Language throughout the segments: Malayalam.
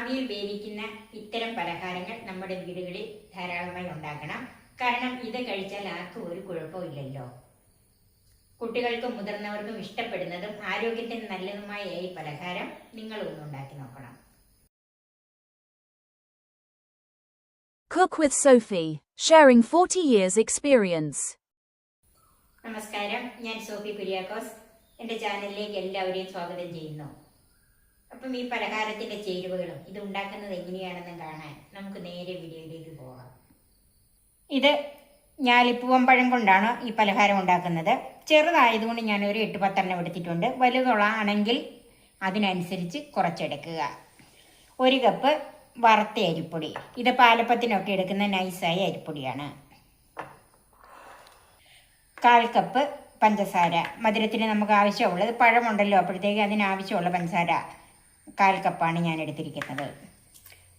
ആവിയിൽ വേവിക്കുന്ന ഇത്തരം പലഹാരങ്ങൾ നമ്മുടെ വീടുകളിൽ ധാരാളമായി ഉണ്ടാക്കണം കാരണം ഇത് കഴിച്ചാൽ ആർക്കും ഒരു കുഴപ്പമില്ലല്ലോ കുട്ടികൾക്കും മുതിർന്നവർക്കും ഇഷ്ടപ്പെടുന്നതും ആരോഗ്യത്തിന് നല്ലതുമായ ഈ പലഹാരം നിങ്ങൾ ഒന്നുണ്ടാക്കി നോക്കണം. Cook with Sophie, sharing 40 years' experience. നമസ്കാരം ഞാൻ സോഫി കുര്യാക്കോസ് എന്റെ ചാനലിലേക്ക് എല്ലാവരെയും സ്വാഗതം ചെയ്യുന്നു. അപ്പം ഈ പലഹാരത്തിന്റെ ചേരുവകളും ഇത് ഉണ്ടാക്കുന്നത് എങ്ങനെയാണെന്ന് കാണാൻ നമുക്ക് നേരെ വീഡിയോയിലേക്ക് പോകാം ഇത് ഞാലിപ്പൂവൻ പഴം കൊണ്ടാണ് ഈ പലഹാരം ഉണ്ടാക്കുന്നത്. ചെറുതായതുകൊണ്ട് ഞാൻ ഒരു എട്ട് പത്തെണ്ണം എടുത്തിട്ടുണ്ട്. വലുതുള്ളാണെങ്കിൽ അതിനനുസരിച്ച് കുറച്ചെടുക്കുക. ഒരു കപ്പ് വറുത്ത അരിപ്പൊടി. ഇത് പാലപ്പത്തിനൊക്കെ എടുക്കുന്ന നൈസായ അരിപ്പൊടിയാണ്. കാൽ കപ്പ് പഞ്ചസാര. മധുരത്തിന് നമുക്ക് ആവശ്യമുള്ളത് പഴമുണ്ടല്ലോ അപ്പോഴത്തേക്ക് അതിനാവശ്യമുള്ള പഞ്ചസാര കാൽ കപ്പാണ് ഞാൻ എടുത്തിരിക്കുന്നത്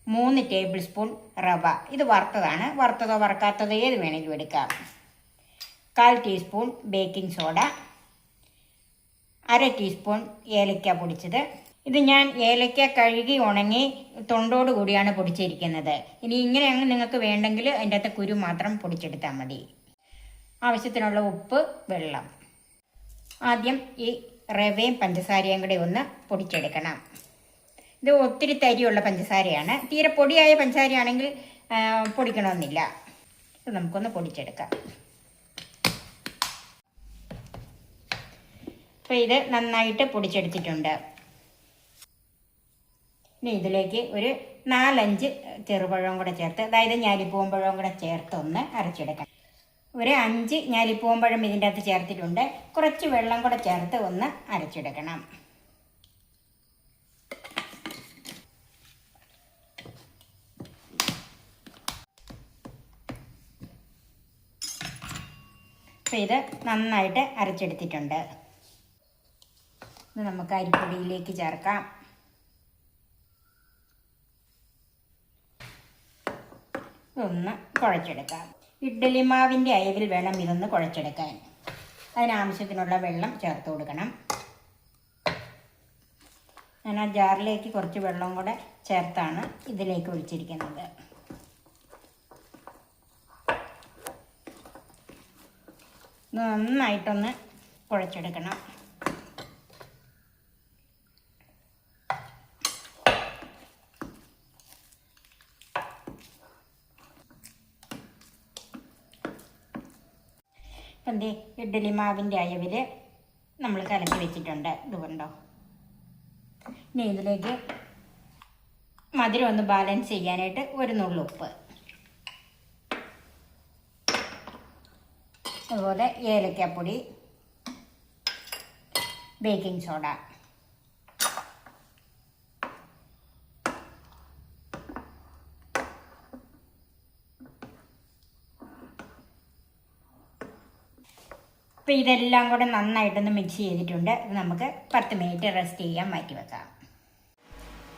മൂന്ന് ടേബിൾ സ്പൂൺ റവ. ഇത് വറുത്തതാണ്. വറുത്തതോ വറുക്കാത്തതോ ഏത് വേണമെങ്കിലും എടുക്കാം. കാൽ ടീസ്പൂൺ ബേക്കിംഗ് സോഡ അര ടീസ്പൂൺ ഏലക്ക പൊടിച്ചത്. ഇത് ഞാൻ ഏലക്ക കഴുകി ഉണങ്ങി തൊണ്ടോട് കൂടിയാണ് പൊടിച്ചിരിക്കുന്നത്. ഇനി ഇങ്ങനെ അങ്ങ് നിങ്ങൾക്ക് വേണ്ടെങ്കിൽ അതിന്റെ അകത്ത് കുരു മാത്രം പൊടിച്ചെടുത്താൽ മതി. ആവശ്യത്തിനുള്ള ഉപ്പ് വെള്ളം. ആദ്യം ഈ റവയും പഞ്ചസാരയും കൂടി ഒന്ന് പൊടിച്ചെടുക്കണം. ഇത് ഒത്തിരി തരിയുള്ള പഞ്ചസാരയാണ്. തീരെ പൊടിയായ പഞ്ചസാരയാണെങ്കിൽ പൊടിക്കണമെന്നില്ല. ഇത് നമുക്കൊന്ന് പൊടിച്ചെടുക്കാം. അപ്പോൾ ഇത് നന്നായിട്ട് പൊടിച്ചെടുത്തിട്ടുണ്ട്. ഇനി ഇതിലേക്ക് ഒരു നാലഞ്ച് ചെറുപഴവും കൂടെ ചേർത്ത് അതായത് ഞാലിപ്പൂവൻ പഴവും കൂടെ ചേർത്ത് ഒന്ന് അരച്ചെടുക്കാം. ഒരു അഞ്ച് ഞാലിപ്പൂവൻ പഴം ഇതിന്റെ അകത്ത് ചേർത്തിട്ടുണ്ട്. കുറച്ച് വെള്ളം കൂടെ ചേർത്ത് ഒന്ന് അരച്ചെടുക്കണം. അപ്പം ഇത് നന്നായിട്ട് അരച്ചെടുത്തിട്ടുണ്ട്. ഇത് നമുക്ക് അരിപ്പൊടിയിലേക്ക് ചേർക്കാം. ഇതൊന്ന് കുഴച്ചെടുക്കാം. ഇഡ്ഡലി മാവിന്റെ അയവിൽ വേണം ഇതൊന്ന് കുഴച്ചെടുക്കാൻ. അതിനാവശ്യത്തിനുള്ള വെള്ളം ചേർത്ത് കൊടുക്കണം. ഞാൻ ആ ജാറിലേക്ക് കുറച്ച് വെള്ളം കൂടെ ചേർത്താണ് ഇതിലേക്ക് ഒഴിച്ചിരിക്കുന്നത്. നന്നായിട്ടൊന്ന് കുഴച്ചെടുക്കണം. ഇപ്പം ഇഡ്ഡലി മാവിന്റെ അയവിൽ നമ്മൾ കലക്കി വെച്ചിട്ടുണ്ട്. ഇത് കണ്ടോ? ഇനി ഇതിലേക്ക് മധുരം ഒന്ന് ബാലൻസ് ചെയ്യാനായിട്ട് ഒരു നുള്ളുപ്പ് അതുപോലെ ഏലക്കാപ്പൊടി ബേക്കിംഗ് സോഡ അപ്പോൾ ഇതെല്ലാം കൂടെ നന്നായിട്ടൊന്ന് മിക്സ് ചെയ്തിട്ടുണ്ട്. ഇത് നമുക്ക് പത്ത് മിനിറ്റ് റെസ്റ്റ് ചെയ്യാൻ മാറ്റി വെക്കാം.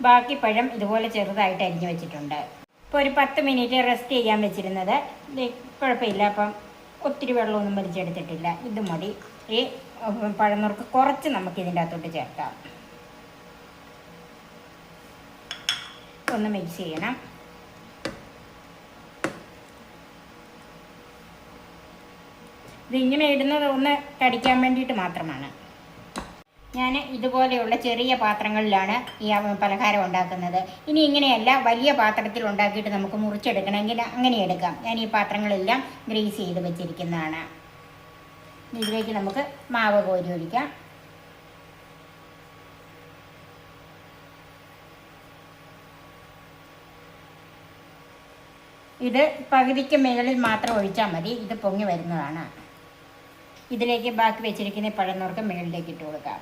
ബാക്കി പഴം ഇതുപോലെ ചെറുതായിട്ട് അരിഞ്ഞു വെച്ചിട്ടുണ്ട്. ഇപ്പോൾ ഒരു പത്ത് മിനിറ്റ് റെസ്റ്റ് ചെയ്യാൻ വെച്ചിരുന്നത്. കുഴപ്പമില്ല. അപ്പം ഒത്തിരി വെള്ളമൊന്നും വലിച്ചെടുത്തിട്ടില്ല. ഇത് മതി. ഈ പഴനുറുക്ക് കുറച്ച് നമുക്ക് ഇതിന്റെ അകത്തോട്ട് ചേർക്കാം. ഒന്ന് മിക്സ് ചെയ്യണം. ഇത് ഇങ്ങനെ ഇടുന്നത് ഒന്ന് കടിക്കാൻ വേണ്ടിയിട്ട് മാത്രമാണ്. ഞാൻ ഇതുപോലെയുള്ള ചെറിയ പാത്രങ്ങളിലാണ് ഈ പലഹാരം ഉണ്ടാക്കുന്നത്. ഇനി ഇങ്ങനെയല്ല വലിയ പാത്രത്തിൽ ഉണ്ടാക്കിയിട്ട് നമുക്ക് മുറിച്ചെടുക്കണമെങ്കിൽ അങ്ങനെ എടുക്കാം. ഞാൻ ഈ പാത്രങ്ങളെല്ലാം ഗ്രീസ് ചെയ്ത് വെച്ചിരിക്കുന്നതാണ്. ഇതിലേക്ക് നമുക്ക് മാവ് കോരി ഒഴിക്കാം. ഇത് പകുതിക്ക് മുകളിൽ മാത്രം ഒഴിച്ചാൽ മതി. ഇത് പൊങ്ങി വരുന്നതാണ്. ഇതിലേക്ക് ബാക്കി വെച്ചിരിക്കുന്ന പഴന്നൂർക്ക് മുകളിലേക്ക് ഇട്ട് കൊടുക്കാം.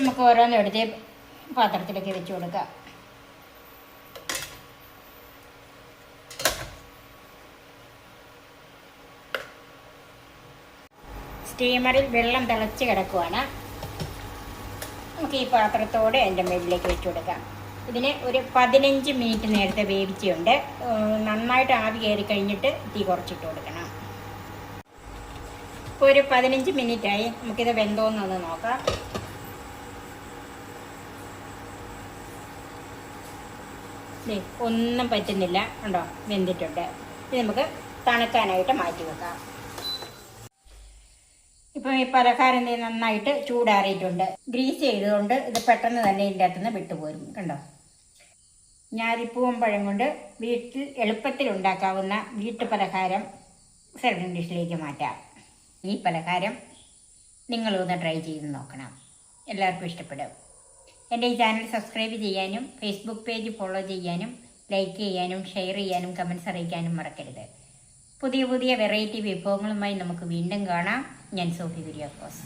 നമുക്ക് ഓരോന്നും എടുത്ത് പാത്രത്തിലേക്ക് വെച്ച് കൊടുക്കാം. സ്റ്റീമറിൽ വെള്ളം തിളച്ച് കിടക്കുവാണ്. നമുക്ക് ഈ പാത്രത്തോടെ അതിന്റെ മേലിലേക്ക് വെച്ച് കൊടുക്കാം. ഇതിന് ഒരു പതിനഞ്ച് മിനിറ്റ് നേരത്തെ വേവിച്ചുണ്ട് നന്നായിട്ട് ആവി കയറി കഴിഞ്ഞിട്ട് തീ കുറച്ചിട്ട് കൊടുക്കണം. ഇപ്പോൾ ഒരു പതിനഞ്ച് മിനിറ്റായി നമുക്കിത് വെന്തോന്നൊന്ന് നോക്കാം. ഒന്നും പറ്റുന്നില്ല. ഉണ്ടോ വെന്തിട്ടുണ്ട്. ഇത് നമുക്ക് തണുക്കാനായിട്ട് മാറ്റി വെക്കാം. ഇപ്പം ഈ പലഹാരം നന്നായിട്ട് ചൂടാറിയിട്ടുണ്ട്. ഗ്രീസ് ചെയ്തുകൊണ്ട് ഇത് പെട്ടെന്ന് തന്നെ ഇതിന്റെ അകത്തുനിന്ന് വിട്ടുപോരും. കണ്ടോ? ഞാരിപ്പൂവും പഴം കൊണ്ട് വീട്ടിൽ എളുപ്പത്തിൽ ഉണ്ടാക്കാവുന്ന വീട്ടു പലഹാരം സെർവിങ് ഡിഷിലേക്ക് മാറ്റാം. ഈ പലഹാരം നിങ്ങളൊന്ന് ട്രൈ ചെയ്ത് നോക്കണം. എല്ലാവർക്കും ഇഷ്ടപ്പെടും. എന്റെ ഈ ചാനൽ സബ്സ്ക്രൈബ് ചെയ്യാനും ഫേസ്ബുക്ക് പേജ് ഫോളോ ചെയ്യാനും ലൈക്ക് ചെയ്യാനും ഷെയർ ചെയ്യാനും കമൻസ് അറിയിക്കാനും മറക്കരുത്. പുതിയ പുതിയ വെറൈറ്റി വിഭവങ്ങളുമായി നമുക്ക് വീണ്ടും കാണാം. ഞാൻ സോഫി കുര്യാക്കോസ്